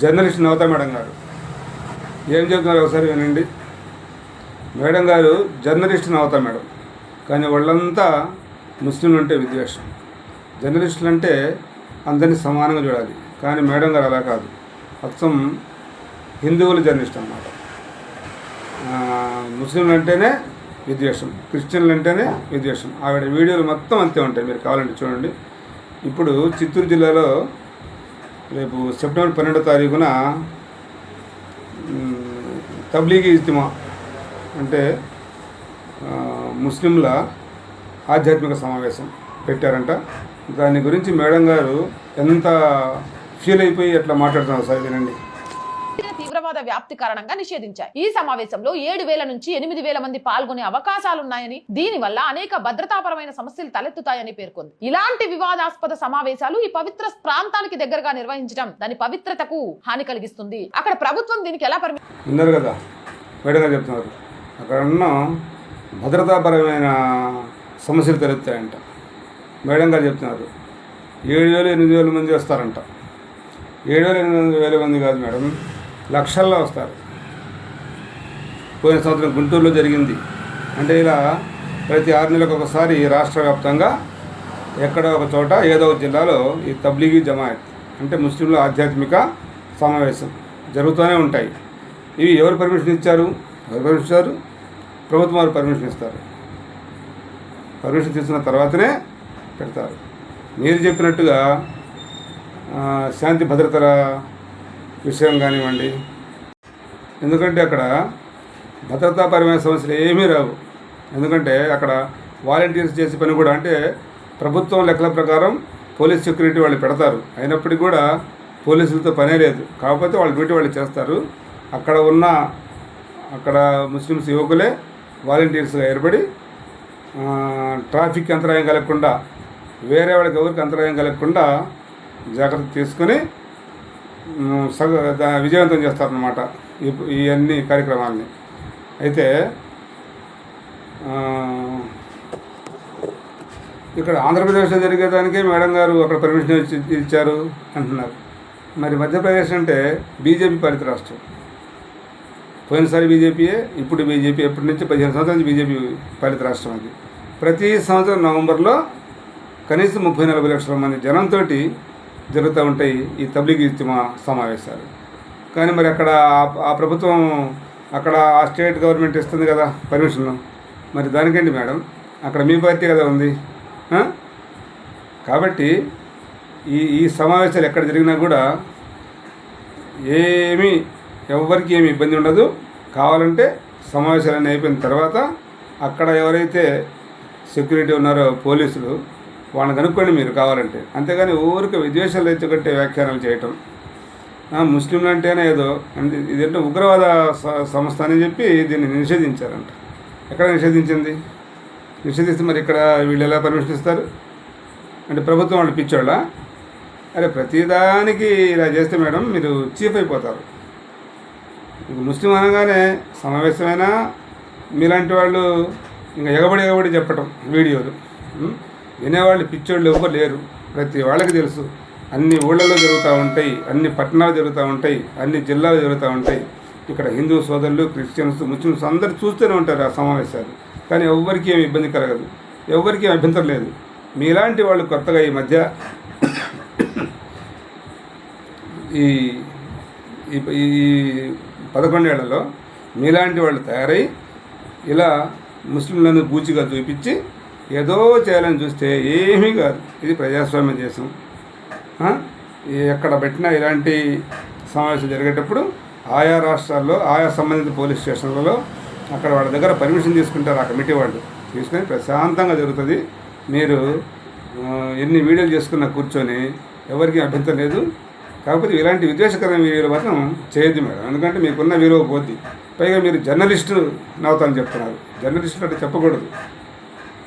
Journalist నవత madam గారు. ఏం చెప్తున్నారు ఒకసారి వినండి. మేడం గారు జర్నలిస్ట్ నవత మేడం. కానీ వాళ్ళంతా ముస్లింలు అంటే విద్వేషం. జర్నలిస్టులు అంటే అందరినీ సమానంగా చూడాలి. కానీ మేడం గారు అలా కాదు. మొత్తం హిందువులు జర్నలిస్ట్ అన్నమాట. ముస్లింలు అంటేనే విద్వేషం. క్రిస్టియన్లు అంటేనే విద్వేషం. ఆవిడ వీడియోలు మొత్తం అంతే ఉంటాయి. మీరు కావాలంటే చూడండి. ఇప్పుడు చిత్తూరు జిల్లాలో రేపు సెప్టెంబర్ పన్నెండో తారీఖున తబ్లీగీ ఇజ్తిమా అంటే ముస్లింల ఆధ్యాత్మిక సమావేశం పెట్టారంట. దాని గురించి మేడం గారు ఎంత ఫీల్ అయిపోయి అట్లా మాట్లాడుతున్నారు సార్ వినండి. తీవ్రవాద వ్యాప్తి కారణంగా నిషేధించాయి. ఈ సమావేశంలో ఏడు వేల నుంచి ఎనిమిది వేల మంది పాల్గొనే అవకాశాలున్నాయని దీనివల్ల అనేక భద్రతాపరమైన సమస్యలు తలెత్తుతాయని పేర్కొంది. ఇలాంటి వివాదాస్పద సమావేశాలు ఈ పవిత్ర ప్రాంతానికి దగ్గరగా నిర్వహించడం దాని పవిత్రతకు హాని కలిగిస్తుంది. అక్కడ ప్రభుత్వం దీనికి ఎలా విన్నారు కదా చెప్తున్నారు. అక్కడ ఉన్న భద్రతాపరమైన సమస్యలు తలెత్తాయంట. మేడం గారు చెప్తున్నారు. ఏడు వేలు ఎనిమిది వేల మంది వస్తారంట. ఏడు వేల ఎనిమిది వేల మంది కాదు మేడం. లక్షల్లో వస్తారు. పోయిన సంవత్సరం గుంటూరులో జరిగింది. అంటే ఇలా ప్రతి ఆరు నెలలకు ఒకసారి రాష్ట్ర వ్యాప్తంగా ఎక్కడో ఒక చోట ఏదో ఒక జిల్లాలో ఈ తబ్లీగీ జమాయత్ అంటే ముస్లింల ఆధ్యాత్మిక సమావేశం జరుగుతూనే ఉంటాయి. ఇవి ఎవరు పర్మిషన్ ఇచ్చారు? ఎవరు పర్మిషన్ ఇచ్చారు? ప్రభుత్వం వారు పర్మిషన్ ఇస్తారు. పర్మిషన్ తీసుకున్న తర్వాతనే పెడతారు. మీరు చెప్పినట్టుగా శాంతి భద్రతల విషయం కానివ్వండి. ఎందుకంటే అక్కడ భద్రతాపరమైన సమస్యలు ఏమీ రావు. ఎందుకంటే అక్కడ వాలంటీర్స్ చేసే పని కూడా అంటే ప్రభుత్వం లెక్కల ప్రకారం పోలీస్ సెక్యూరిటీ వాళ్ళు పెడతారు. అయినప్పటికీ కూడా పోలీసులతో పనే లేదు. కాకపోతే వాళ్ళ డ్యూటీ వాళ్ళు చేస్తారు. అక్కడ ఉన్న అక్కడ ముస్లిమ్స్ యువకులే వాలంటీర్స్గా ఏర్పడి ట్రాఫిక్ అంతరాయం కలగకుండా వేరే వాళ్ళకి ఎవరికి అంతరాయం కలగకుండా జాగ్రత్త తీసుకొని విజయవంతం చేస్తారనమాట ఈ ఈ అన్ని కార్యక్రమాలని. అయితే ఇక్కడ ఆంధ్రప్రదేశ్లో జరిగేదానికే మేడం గారు అక్కడ పర్మిషన్ ఇచ్చి ఇచ్చారు అంటున్నారు. మరి మధ్యప్రదేశ్ అంటే బీజేపీ పాలిత రాష్ట్రం. పోయినసారి బీజేపీయే ఇప్పుడు బీజేపీ ఎప్పటి నుంచి పదిహేను సంవత్సరాల నుంచి బీజేపీ పాలిత రాష్ట్రం అది. ప్రతి సంవత్సరం నవంబర్లో కనీసం ముప్పై నలభై లక్షల మంది జనంతో జరుగుతూ ఉంటాయి ఈ తబ్లీగ్ ఇజ్తిమా సమావేశాలు. కానీ మరి అక్కడ ఆ- ప్రభుత్వం అక్కడ ఆ స్టేట్ గవర్నమెంట్ ఇస్తుంది కదా పర్మిషన్ మరి దానికండి మేడం? అక్కడ మీ పార్టీ కదా ఉంది. కాబట్టి ఈ ఈ సమావేశాలు ఎక్కడ జరిగినా కూడా ఏమీ ఎవరికి ఏమి ఇబ్బంది ఉండదు. కావాలంటే సమావేశాలన్నీ అయిపోయిన తర్వాత అక్కడ ఎవరైతే సెక్యూరిటీ ఉన్నారో పోలీసులు వాళ్ళని కనుక్కోండి మీరు కావాలంటే. అంతేగాని ఊరికి విద్వేషాలు రెచ్చగొట్టే వ్యాఖ్యానాలు చేయటం. ముస్లింలు అంటేనే ఏదో ఇదంటే ఉగ్రవాద సంస్థ అని చెప్పి దీన్ని నిషేధించారంట. ఎక్కడ నిషేధించింది? నిషేధిస్తే మరి ఇక్కడ వీళ్ళు ఎలా పర్మిషన్ ఇస్తారు అంటే ప్రభుత్వం వాళ్ళు పిచ్చోళ్ళ? అరే ప్రతిదానికి ఇలా చేస్తే మేడం మీరు చీఫ్ అయిపోతారు. ముస్లిం అనగానే సమావేశమైనా మీలాంటి వాళ్ళు ఇంకా ఎగబడి ఎగబడి చెప్పటం వీడియోలు. వినేవాళ్ళు పిచ్చోళ్ళు ఎవ్వరు లేరు. ప్రతి వాళ్ళకి తెలుసు. అన్ని ఊళ్ళలో జరుగుతూ ఉంటాయి అన్ని పట్టణాలు జరుగుతూ ఉంటాయి అన్ని జిల్లాలు జరుగుతూ ఉంటాయి. ఇక్కడ హిందూ సోదరులు క్రిస్టియన్స్ ముస్లిమ్స్ అందరూ చూస్తూనే ఉంటారు ఆ సమావేశాలు. కానీ ఎవ్వరికీ ఏమి ఇబ్బంది కలగదు. ఎవ్వరికీ ఏమి అభ్యంతరం లేదు. మీలాంటి వాళ్ళు కొత్తగా ఈ మధ్య ఈ ఈ- ఈ పదకొండేళ్ళలో మీలాంటి వాళ్ళు తయారై ఇలా ముస్లింలను బూచిగా చూపించి ఏదో చేయాలని చూస్తే ఏమీ కాదు. ఇది ప్రజాస్వామ్య దేశం. ఎక్కడ పెట్టినా ఇలాంటి సమావేశం జరిగేటప్పుడు ఆయా రాష్ట్రాల్లో ఆయా సంబంధిత పోలీస్ స్టేషన్లలో అక్కడ వాళ్ళ దగ్గర పర్మిషన్ తీసుకుంటారు ఆ కమిటీ వాళ్ళు. తీసుకొని ప్రశాంతంగా జరుగుతుంది. మీరు ఎన్ని వీడియోలు చేసుకున్నా కూర్చొని ఎవరికి అభ్యంతరం లేదు. కాకపోతే ఇలాంటి విద్వేషకరమైన వీడియోలు మాత్రం చేయొద్దు మేడం. ఎందుకంటే మీకున్న వీరో పోద్ది. పైగా మీరు జర్నలిస్టు నవ్వుతాను చెప్తున్నారు. జర్నలిస్టులు అంటే చెప్పకూడదు.